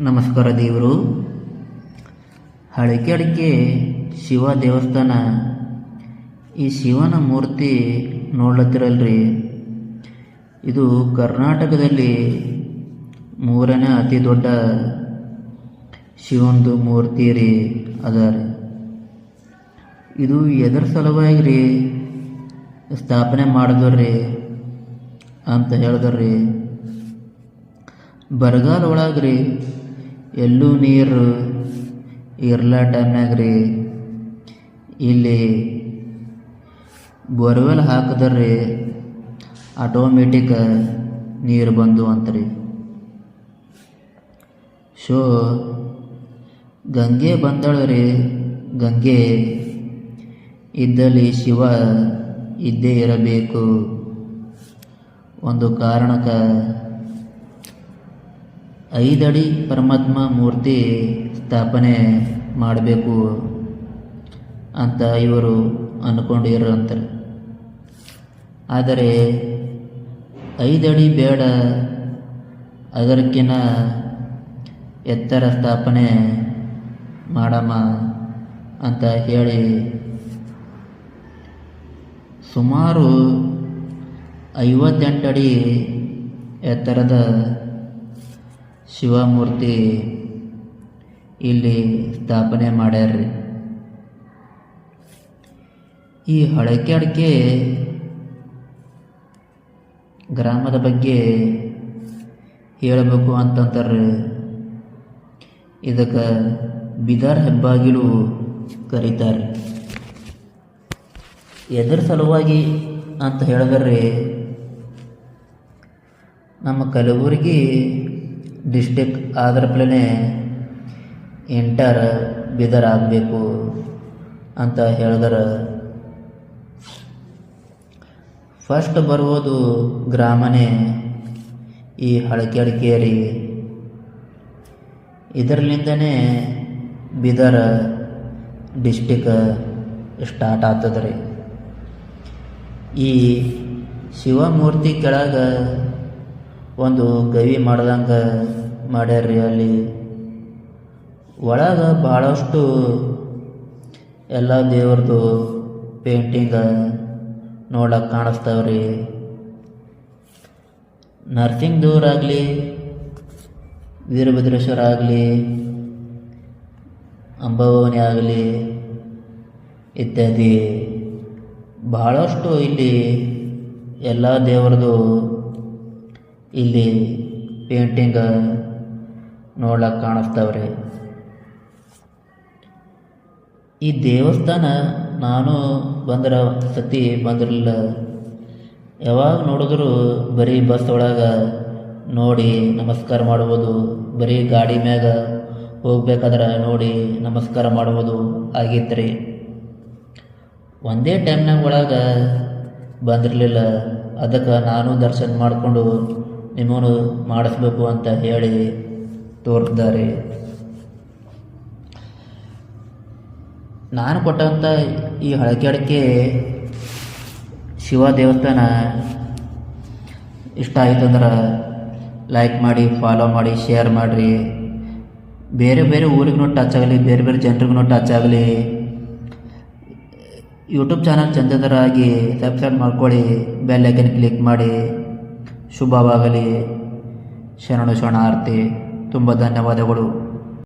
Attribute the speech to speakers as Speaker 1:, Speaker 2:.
Speaker 1: ನಮಸ್ಕಾರ ದೇವರು. ಹಳಕೆ ಅಡಿಕೆ ಶಿವ ದೇವಸ್ಥಾನ. ಈ ಶಿವನ ಮೂರ್ತಿ ನೋಡ್ಲತ್ತಿರಲ್ರಿ. ಇದು ಕರ್ನಾಟಕದಲ್ಲಿ ಮೂರನೇ ಅತಿ ದೊಡ್ಡ ಶಿವಂದು ಮೂರ್ತಿ ರೀ, ಅದ ರೀ. ಇದು ಎದರ ಸಲುವಾಗಿ ರೀ ಸ್ಥಾಪನೆ ಮಾಡಿದ್ರಿ ಅಂತ ಹೇಳಿದ್ರಿ ಬರಗಾಲ ಒಳಗೆ ರೀ ಎಲ್ಲೂ ನೀರು ಇರ್ಲ ಟೈಮ್ನಾಗ ರೀ. ಇಲ್ಲಿ ಬೋರ್ವೆಲ್ ಹಾಕಿದ್ರಿ ಆಟೋಮೆಟಿಕ್ ನೀರು ಬಂದು ಅಂತ್ರಿ ಶೋ, ಗಂಗೆ ಬಂದಳು ರೀ. ಗಂಗೆ, ಇದ್ದಲ್ಲಿ ಶಿವ ಇದ್ದೇ ಇರಬೇಕು. ಒಂದು ಕಾರಣಕ್ಕೆ ಐದಡಿ ಪರಮಾತ್ಮ ಮೂರ್ತಿ ಸ್ಥಾಪನೆ ಮಾಡಬೇಕು ಅಂತ ಇವರು ಅಂದ್ಕೊಂಡಿರಂತಾರೆ ಆದರೆ ಐದಡಿ ಬೇಡ ಅದಕ್ಕಿನ ಎತ್ತರ ಸ್ಥಾಪನೆ ಮಾಡಮ್ಮ ಅಂತ ಹೇಳಿ ಸುಮಾರು ಐವತ್ತೆಂಟು ಅಡಿ ಎತ್ತರದ ಶಿವಮೂರ್ತಿ ಇಲ್ಲಿ ಸ್ಥಾಪನೆ ಮಾಡ್ಯಾರ್ರಿ. ಈ ಹಳಕೆ ಅಡಿಕೆ ಗ್ರಾಮದ ಬಗ್ಗೆ ಹೇಳಬೇಕು ಅಂತಂತಾರೆ ಇದಕ್ಕೆ ಬಿದಾರ್ ಹೆಬ್ಬಾಗಿಲು ಕರೀತಾರೆ ಎದ್ರ ಸಲುವಾಗಿ ಅಂತ ಹೇಳಿದ್ರೆ ನಮ್ಮ ಕಲಬುರಗಿ ಡಿಸ್ಟಿಕ್ ಆದ್ರ ಇಂಟರ್ ಬಿದರ್ ಆಗಬೇಕು ಅಂತ ಹೇಳಿದ್ರೆ. ಫಸ್ಟ್ ಬರುವುದು ಗ್ರಾಮನೇ ಈ ಹಳಕೆ ಅಡಿಕೆಯಲ್ಲಿ ಇದರಲಿಂದನೇ ಬಿದರ್ ಡಿಸ್ಟಿಕ್ ಸ್ಟಾರ್ಟ್ ಆಗ್ತದೆ ರೀ ಈ ಶಿವಮೂರ್ತಿ ಕೆಳಗೆ ಒಂದು ಗವಿ ಮಾಡ್ದಂಗೆ ಮಾಡ್ಯಾರ್ರಿ ಅಲ್ಲಿ. ಒಳಗೆ ಭಾಳಷ್ಟು ಎಲ್ಲ ದೇವ್ರದ್ದು ಪೇಂಟಿಂಗ ನೋಡಕ್ಕೆ ಕಾಣಿಸ್ತಾವ್ರಿ. ಆಗಲಿ, ವೀರಭದ್ರೇಶ್ವರ ಆಗಲಿ ಅಂಬಾಭವನಿ ಆಗಲಿ ಇತ್ಯಾದಿ. ಬಹಳಷ್ಟು ಇಲ್ಲಿ ಎಲ್ಲ ದೇವರದು ಇಲ್ಲಿ ಪೇಂಟಿಂಗ್ ನೋಡ್ಲಕ್ಕೆ ಕಾಣಿಸ್ತಾವ್ರಿ. ಈ ದೇವಸ್ಥಾನ ನಾನು ಬಂದ್ರ ಸತಿ ಬಂದಿರಲಿಲ್ಲ. ಯಾವಾಗ ನೋಡಿದ್ರು ಬರೀ ಬಸ್ ಒಳಗೆ ನೋಡಿ ನಮಸ್ಕಾರ ಮಾಡ್ಬೋದು, ಬರೀ ಗಾಡಿ ಮ್ಯಾಗ ಹೋಗ್ಬೇಕಾದ್ರೆ ನೋಡಿ ನಮಸ್ಕಾರ ಮಾಡ್ಬೋದು ಆಗಿತ್ತು ಒಂದೇ ಟೈಮ್ನಾಗ ಒಳಗೆ ಬಂದಿರಲಿಲ್ಲ. ಅದಕ್ಕೆ ನಾನು ದರ್ಶನ ಮಾಡಿಕೊಂಡು ನಿಮ್ಮನ್ನು ಮಾಡಿಸ್ಬೇಕು ಅಂತ ಹೇಳಿ ತೋರಿಸಿದ್ದಾರೆ ನಾನು ಕೊಟ್ಟಂಥ ಈ ಹಳಕೆ ಅಡಿಕೆ ಶಿವ ದೇವಸ್ಥಾನ ಇಷ್ಟ ಆಯಿತು ಅಂದ್ರೆ ಲೈಕ್ ಮಾಡಿ ಫಾಲೋ ಮಾಡಿ ಶೇರ್ ಮಾಡಿರಿ. ಬೇರೆ ಬೇರೆ ಊರಿಗೂ ಟಚ್ ಆಗಲಿ, ಬೇರೆ ಬೇರೆ ಜನರಿಗೂ ಟಚ್ ಆಗಲಿ ಯೂಟ್ಯೂಬ್ ಚಾನಲ್ ಚಂದದರಾಗಿ ಸಬ್ಸ್ಕ್ರೈಬ್ ಮಾಡ್ಕೊಳ್ಳಿ ಬೆಲ್ ಐಕನ್ ಕ್ಲಿಕ್ ಮಾಡಿ. ಶುಭವಾಗಲಿ. ಶರಣು ಶರಣಾರ್ಥಿ ತುಂಬ ಧನ್ಯವಾದಗಳು.